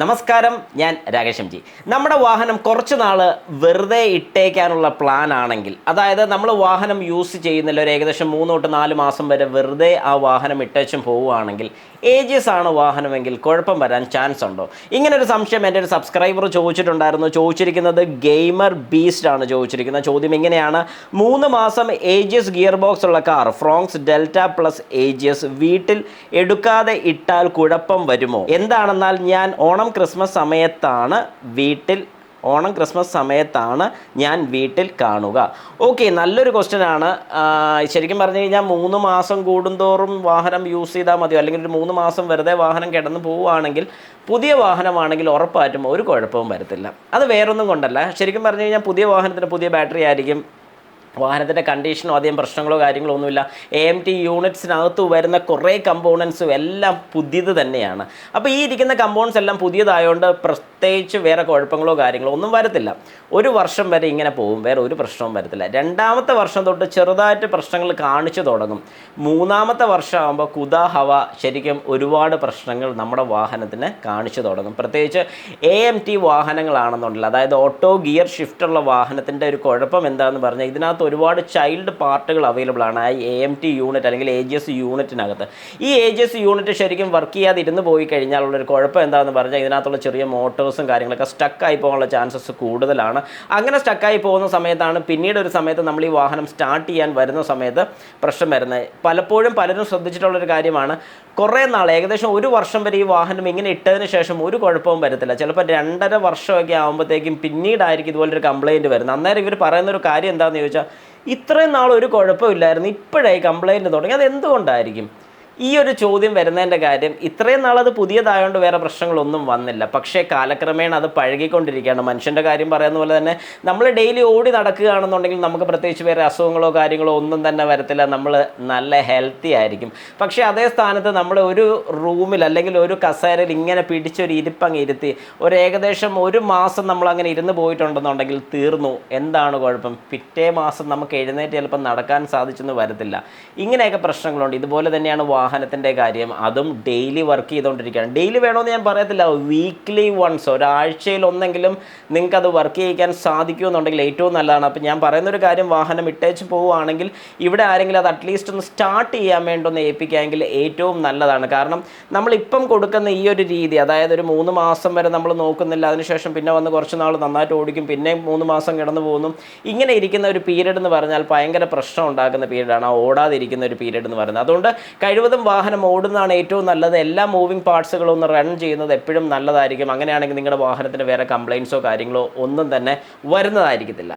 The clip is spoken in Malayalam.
നമസ്കാരം ഞാൻ രാകേഷ് എം ജി. നമ്മുടെ വാഹനം കുറച്ച് നാൾ വെറുതെ ഇട്ടേക്കാനുള്ള പ്ലാൻ ആണെങ്കിൽ അതായത് നമ്മൾ വാഹനം യൂസ് ചെയ്യുന്നില്ല ഒരു ഏകദേശം മൂന്ന് തൊട്ട് നാല് മാസം വരെ വെറുതെ ആ വാഹനം ഇട്ടേച്ചും പോവുകയാണെങ്കിൽ ഏജിയസ് ആണ് വാഹനമെങ്കിൽ കുഴപ്പം വരാൻ ചാൻസ് ഉണ്ടോ? ഇങ്ങനൊരു സംശയം എന്റെ ഒരു സബ്സ്ക്രൈബർ ചോദിച്ചിട്ടുണ്ടായിരുന്നു. ചോദിച്ചിരിക്കുന്നത് ഗെയിമർ ബീസ്റ്റ് ആണ് ചോദിച്ചിരിക്കുന്നത്. ചോദ്യം ഇങ്ങനെയാണ്. മൂന്ന് മാസം ഏജിയസ് ഗിയർ ബോക്സ് ഉള്ള car Fronx Delta plus AGS വീട്ടിൽ എടുക്കാതെ ഇട്ടാൽ കുഴപ്പം വരുമോ? എന്താണെന്നാൽ ഞാൻ ഓണം ക്രിസ്മസ് സമയത്താണ് വീട്ടിൽ ഓണം ക്രിസ്മസ് സമയത്താണ് ഞാൻ വീട്ടിൽ കാണുക. ഓക്കെ നല്ലൊരു ക്വസ്റ്റ്യൻ ആണ്. ശരിക്കും പറഞ്ഞു കഴിഞ്ഞാൽ മൂന്ന് മാസം കൂടുന്തോറും വാഹനം യൂസ് ചെയ്താൽ മതിയോ? അല്ലെങ്കിൽ ഒരു മൂന്ന് മാസം വെറുതെ വാഹനം കിടന്ന് പോവുകയാണെങ്കിൽ പുതിയ വാഹനമാണെങ്കിൽ ഉറപ്പായിട്ടും ഒരു കുഴപ്പവും വരത്തില്ല. അത് വേറൊന്നും കൊണ്ടല്ല. ശരിക്കും പറഞ്ഞു കഴിഞ്ഞാൽ പുതിയ വാഹനത്തിന് പുതിയ ബാറ്ററി ആയിരിക്കും. വാഹനത്തിന്റെ കണ്ടീഷനോ അധികം പ്രശ്നങ്ങളോ കാര്യങ്ങളോ ഒന്നുമില്ല. എ എം ടി യൂണിറ്റ്സിനകത്ത് വരുന്ന കുറേ കമ്പോണൻസും എല്ലാം പുതിയത് തന്നെയാണ്. അപ്പോൾ ഈ ഇരിക്കുന്ന കമ്പോണൻസ് എല്ലാം പുതിയതായതുകൊണ്ട് പ്രത്യേകിച്ച് വേറെ കുഴപ്പങ്ങളോ കാര്യങ്ങളോ ഒന്നും വരത്തില്ല. ഒരു വർഷം വരെ ഇങ്ങനെ പോകും. വേറെ ഒരു പ്രശ്നവും വരത്തില്ല. രണ്ടാമത്തെ വർഷം തൊട്ട് ചെറുതായിട്ട് പ്രശ്നങ്ങൾ കാണിച്ചു തുടങ്ങും. മൂന്നാമത്തെ വർഷമാകുമ്പോൾ കുതാ ഹവ ശരിക്കും ഒരുപാട് പ്രശ്നങ്ങൾ നമ്മുടെ വാഹനത്തിന് കാണിച്ചു തുടങ്ങും. പ്രത്യേകിച്ച് എ എം ടി വാഹനങ്ങളാണെന്നുണ്ടല്ലോ അതായത് ഓട്ടോ ഗിയർ ഷിഫ്റ്റുള്ള വാഹനത്തിന്റെ ഒരു കുഴപ്പം എന്താണെന്ന് പറഞ്ഞാൽ ഇതിനകത്ത് ഒരുപാട് ചൈൽഡ് പാർട്ടുകൾ അവൈലബിൾ ആണ്. ആ എ എം ടി യൂണിറ്റ് അല്ലെങ്കിൽ എ ജി എസ് യൂണിറ്റിനകത്ത് ഈ എ ജി എസ് യൂണിറ്റ് ശരിക്കും വർക്ക് ചെയ്യാതെ ഇരുന്ന് പോയി കഴിഞ്ഞാൽ ഉള്ളൊരു കുഴപ്പം എന്താണെന്ന് പറഞ്ഞാൽ ഇതിനകത്തുള്ള ചെറിയ മോട്ടോഴ്സും കാര്യങ്ങളൊക്കെ സ്റ്റക്കായി പോകാനുള്ള ചാൻസസ് കൂടുതലാണ്. അങ്ങനെ സ്റ്റക്കായി പോകുന്ന സമയത്താണ് പിന്നീട് ഒരു സമയത്ത് നമ്മൾ ഈ വാഹനം സ്റ്റാർട്ട് ചെയ്യാൻ വരുന്ന സമയത്ത് പ്രശ്നം വരുന്നത്. പലപ്പോഴും പലരും ശ്രദ്ധിച്ചിട്ടുള്ളൊരു കാര്യമാണ്. കുറേ നാൾ ഏകദേശം ഒരു വർഷം വരെ ഈ വാഹനം ഇങ്ങനെ ഇട്ടതിന് ശേഷം ഒരു കുഴപ്പവും വരത്തില്ല. ചിലപ്പോൾ രണ്ടര വർഷമൊക്കെ ആകുമ്പോഴത്തേക്കും പിന്നീടായിരിക്കും ഇതുപോലൊരു കംപ്ലയിന്റ് വരുന്നത്. അന്നേരം ഇവർ പറയുന്നൊരു കാര്യം എന്താണെന്ന് ചോദിച്ചാൽ ഇത്രയും നാൾ ഒരു കുഴപ്പമില്ലായിരുന്നു ഇപ്പോഴായി കംപ്ലൈന്റ് തുടങ്ങി. അത് എന്തുകൊണ്ടായിരിക്കും ഈ ഒരു ചോദ്യം വരുന്നതിന്റെ കാര്യം ഇത്രയും നാളത് പുതിയതായതുകൊണ്ട് വേറെ പ്രശ്നങ്ങളൊന്നും വന്നില്ല. പക്ഷേ കാലക്രമേണ അത് പഴകിക്കൊണ്ടിരിക്കുകയാണ്. മനുഷ്യന്റെ കാര്യം പറയുന്ന പോലെ തന്നെ നമ്മൾ ഡെയിലി ഓടി നടക്കുകയാണെന്നുണ്ടെങ്കിൽ നമുക്ക് പ്രത്യേകിച്ച് വേറെ അസുഖങ്ങളോ കാര്യങ്ങളോ ഒന്നും തന്നെ വരത്തില്ല. നമ്മൾ നല്ല ഹെൽത്തി ആയിരിക്കും. പക്ഷേ അതേ സ്ഥാനത്ത് നമ്മൾ ഒരു റൂമിൽ അല്ലെങ്കിൽ ഒരു കസേരയിൽ ഇങ്ങനെ പിടിച്ചൊരു ഇരിപ്പങ്ങ് ഇരുത്തി ഒരു ഏകദേശം ഒരു മാസം നമ്മൾ അങ്ങനെ ഇരുന്ന് പോയിട്ടുണ്ടെന്നുണ്ടെങ്കിൽ തീർന്നു. എന്താണ് കുഴപ്പം? പിറ്റേ മാസം നമുക്ക് എഴുന്നേറ്റ് ചിലപ്പോൾ നടക്കാൻ സാധിച്ചെന്ന് വരത്തില്ല. ഇങ്ങനെയൊക്കെ പ്രശ്നങ്ങളുണ്ട്. ഇതുപോലെ തന്നെയാണ് വാഹനത്തിന്റെ കാര്യം അതും ഡെയിലി വർക്ക് ചെയ്തുകൊണ്ടിരിക്കുകയാണ്. ഡെയിലി വേണമെന്ന് ഞാൻ പറയത്തില്ല. വീക്ക്ലി വൺസ് ഒരാഴ്ചയിൽ ഒന്നെങ്കിലും നിങ്ങൾക്കത് വർക്ക് ചെയ്യിക്കാൻ സാധിക്കുമെന്നുണ്ടെങ്കിൽ ഏറ്റവും നല്ലതാണ്. അപ്പോൾ ഞാൻ പറയുന്നൊരു കാര്യം വാഹനം ഇട്ടേച്ച് പോവുകയാണെങ്കിൽ ഇവിടെ ആരെങ്കിലും അത് അറ്റ്ലീസ്റ്റ് ഒന്ന് സ്റ്റാർട്ട് ചെയ്യാൻ വേണ്ടി ഒന്ന് ഏൽപ്പിക്കാമെങ്കിൽ ഏറ്റവും നല്ലതാണ്. കാരണം നമ്മളിപ്പം കൊടുക്കുന്ന ഈ ഒരു രീതി അതായത് ഒരു മൂന്ന് മാസം വരെ നമ്മൾ നോക്കുന്നില്ല അതിനുശേഷം പിന്നെ വന്ന് കുറച്ച് നാൾ നന്നായിട്ട് ഓടിക്കും പിന്നെ മൂന്ന് മാസം കിടന്നു പോകുന്നു. ഇങ്ങനെ ഇരിക്കുന്ന ഒരു പീരീഡ് എന്ന് പറഞ്ഞാൽ ഭയങ്കര പ്രശ്നം ഉണ്ടാക്കുന്ന പീരീഡാണ് ആ ഓടാതിരിക്കുന്ന ഒരു പീരീഡ് എന്ന് പറയുന്നത്. അതുകൊണ്ട് കഴിവതും വാഹനം ഓടുന്നതാണ് ഏറ്റവും നല്ലത്. എല്ലാ മൂവിങ് പാർട്സുകളും ഒന്ന് റൺ ചെയ്യുന്നത് എപ്പോഴും നല്ലതായിരിക്കും. അങ്ങനെയാണെങ്കിൽ നിങ്ങളുടെ വാഹനത്തിന് വേറെ കംപ്ലയിൻസോ കാര്യങ്ങളോ ഒന്നും തന്നെ വരുന്നതായിരിക്കത്തില്ല.